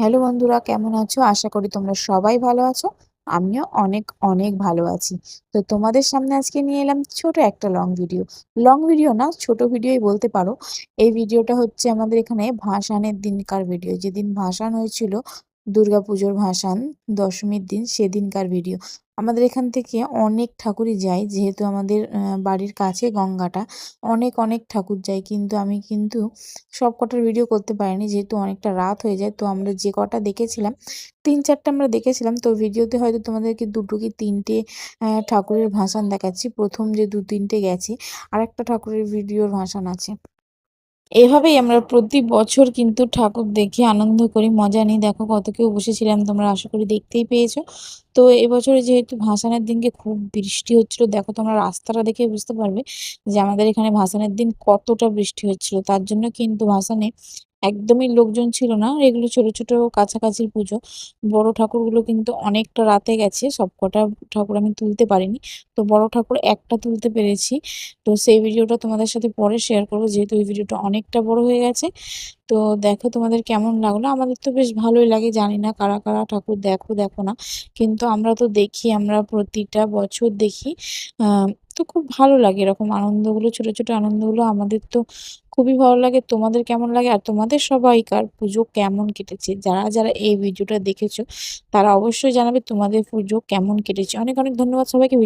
Hello বন্ধুরা, কেমন আছো? আশা করি তোমরা সবাই ভালো আছো। আমিও অনেক অনেক ভালো আছি। তো তোমাদের সামনে আজকে নিয়ে এলাম ছোট একটা লং ভিডিও লং ভিডিও না, ছোট ভিডিওই বলতে পারো। এই ভিডিওটা হচ্ছে আমাদের এখানে ভাসানের দিনকার ভিডিও যেদিন ভাসান হয়েছিল দুর্গাপুজোর ভাসান, দশমীর দিন, সেদিনকার ভিডিও আমাদের এখান থেকে অনেক ঠাকুরই যায়, যেহেতু আমাদের বাড়ির কাছে গঙ্গাটা, অনেক অনেক ঠাকুর যায়। কিন্তু আমি কিন্তু সব কটার ভিডিও করতে পারিনি, যেহেতু অনেকটা রাত হয়ে যায়। তো আমরা যে কটা দেখেছিলাম, তিন চারটে আমরা দেখেছিলাম, তো ভিডিওতে হয়তো তোমাদেরকে দুটো কি তিনটে ঠাকুরের ভাসান দেখাচ্ছি। প্রথম যে দু তিনটে গেছে আর একটা ঠাকুরের ভিডিওর ভাসান আছে। এভাবেই আমরা প্রতি বছর কিন্তু ঠাকুর দেখে আনন্দ করি, মজা নিই। দেখো কত কেউ বসেছিলাম, তোমরা আশা করি দেখতেই পেয়েছ। তো এবছরে যেহেতু ভাসানের দিনকে খুব বৃষ্টি হচ্ছিল, দেখো তোমরা রাস্তাটা দেখে বুঝতে পারবে যে আমাদের এখানে ভাসানের দিন কতটা বৃষ্টি হচ্ছিল। তার জন্য কিন্তু ভাসানে একদমই লোকজন ছিল না। এগুলো ছোট ছোট, কাছাকাছির পুজো। বড় ঠাকুরগুলো কিন্তু অনেকটা রাতে গেছে। সব কটা ঠাকুর আমি তুলতে পারিনি। তো বড় ঠাকুর একটা তুলতে পেরেছি। তো সেই ভিডিওটা তোমাদের সাথে পরে শেয়ার করব। যেহেতু এই ভিডিওটা অনেকটা বড় হয়ে গেছে। তো দেখো তোমাদের কেমন লাগল? আমাদের তো বেশ ভালোই লাগে, জানি না কারা কারা ঠাকুর দেখো দেখো না, কিন্তু আমরা তো দেখি, আমরা প্রতিটা বছর দেখি। তো খুব ভালো লাগে এরকম আনন্দগুলো, ছোট ছোট আনন্দগুলো আমাদের তো খুবই ভালো লাগে। তোমাদের কেমন লাগে? আর তোমাদের সবাইকার পুজো কেমন কেটেছে? যারা যারা এই ভিডিওটা দেখেছ, তারা অবশ্যই জানাবে তোমাদের পুজো কেমন কেটেছে। অনেক অনেক ধন্যবাদ সবাইকে।